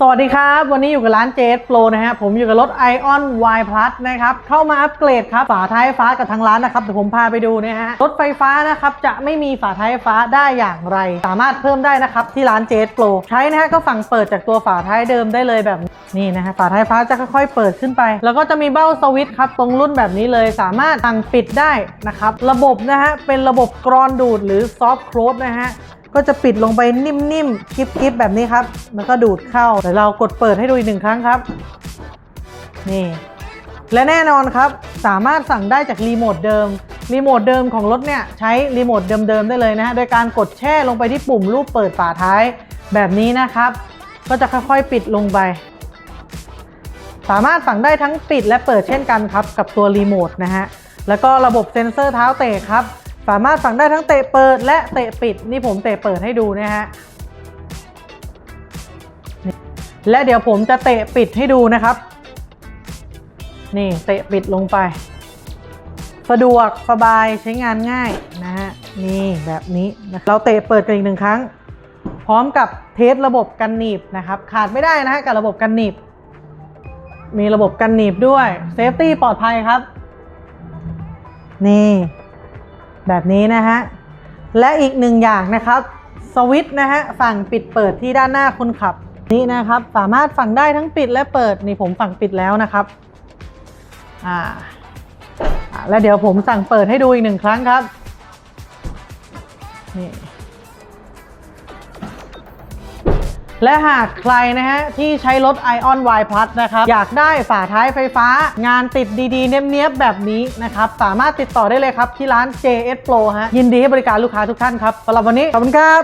สวัสดีครับ วันนี้อยู่กับร้าน JS Pro นะฮะ ผมอยู่กับรถ Ion Y Plus นะครับ เข้ามาอัปเกรดครับ ฝาท้ายไฟฟ้ากับทางร้านนะครับ เดี๋ยวผมพาไปดูนะฮะ รถไฟฟ้านะครับ จะไม่มีฝาท้ายไฟฟ้าได้อย่างไร สามารถเพิ่มได้นะครับ ที่ร้าน JS Pro ใช้นะฮะ ก็ฝั่งเปิดจากตัวฝาท้ายเดิมได้เลยแบบนี้นะฮะ ฝาท้ายไฟฟ้าจะค่อยๆ เปิดขึ้นไป แล้วก็จะมีเบ้าสวิตช์ครับ ตรงรุ่นแบบนี้เลย สามารถสั่งปิดได้นะครับ ระบบนะฮะ เป็นระบบกรอนดูดหรือ Soft Close นะฮะ ก็จะปิดลงไปนิ่มๆกริบๆแบบนี้ครับ แล้วก็ดูดเข้าเดี๋ยวเรากดเปิดให้ดูอีกหนึ่งครั้งครับ นี่ และแน่นอนครับ สามารถสั่งได้จากรีโมทเดิม รีโมทเดิมของรถเนี่ยใช้รีโมทเดิมๆได้เลยนะฮะ โดยการกดแช่ลงไปที่ปุ่มรูปเปิดฝาท้ายแบบนี้นะครับ ก็จะค่อยๆปิดลงไป สามารถสั่งได้ทั้งปิดและเปิดเช่นกันครับ กับตัวรีโมทนะฮะ แล้วก็ระบบเซ็นเซอร์เท้าเตะครับ สามารถสั่งได้ทั้งเตะเปิดและเตะปิด นี่ผมเตะเปิดให้ดูนะฮะและเดี๋ยวผมจะเตะปิดให้ดูนะครับ นี่เตะปิดลงไป สะดวกสบายใช้งานง่ายนะฮะนี่แบบนี้นะเราเตะเปิดกันอีกหนึ่งครั้ง พร้อมกับเทสระบบกันหนีบนะครับ ขาดไม่ได้นะฮะกับระบบกันหนีบ มีระบบกันหนีบด้วยเซฟตี้ปลอดภัยครับ นี่ แบบนี้นะฮะ และอีกหนึ่งอย่างนะครับ สวิตช์นะฮะ ฝั่งปิดเปิดที่ด้านหน้าคนขับ นี่นะครับ สามารถฝั่งได้ทั้งปิดและเปิด นี่ผมฝั่งปิดแล้วนะครับ อ่าอ่าแล้วเดี๋ยวผมสั่งเปิดให้ดูอีกหนึ่งครั้งครับ นี่ และหากใครนะฮะที่ใช้รถ Ion Y Plus นะครับ อยากได้ฝาท้ายไฟฟ้างานติดดีๆ เนียบๆ แบบนี้นะครับ สามารถติดต่อได้เลยครับ ที่ร้าน JS Pro ฮะยินดีให้บริการลูกค้าทุกท่านครับสำหรับวันนี้ ขอบคุณครับ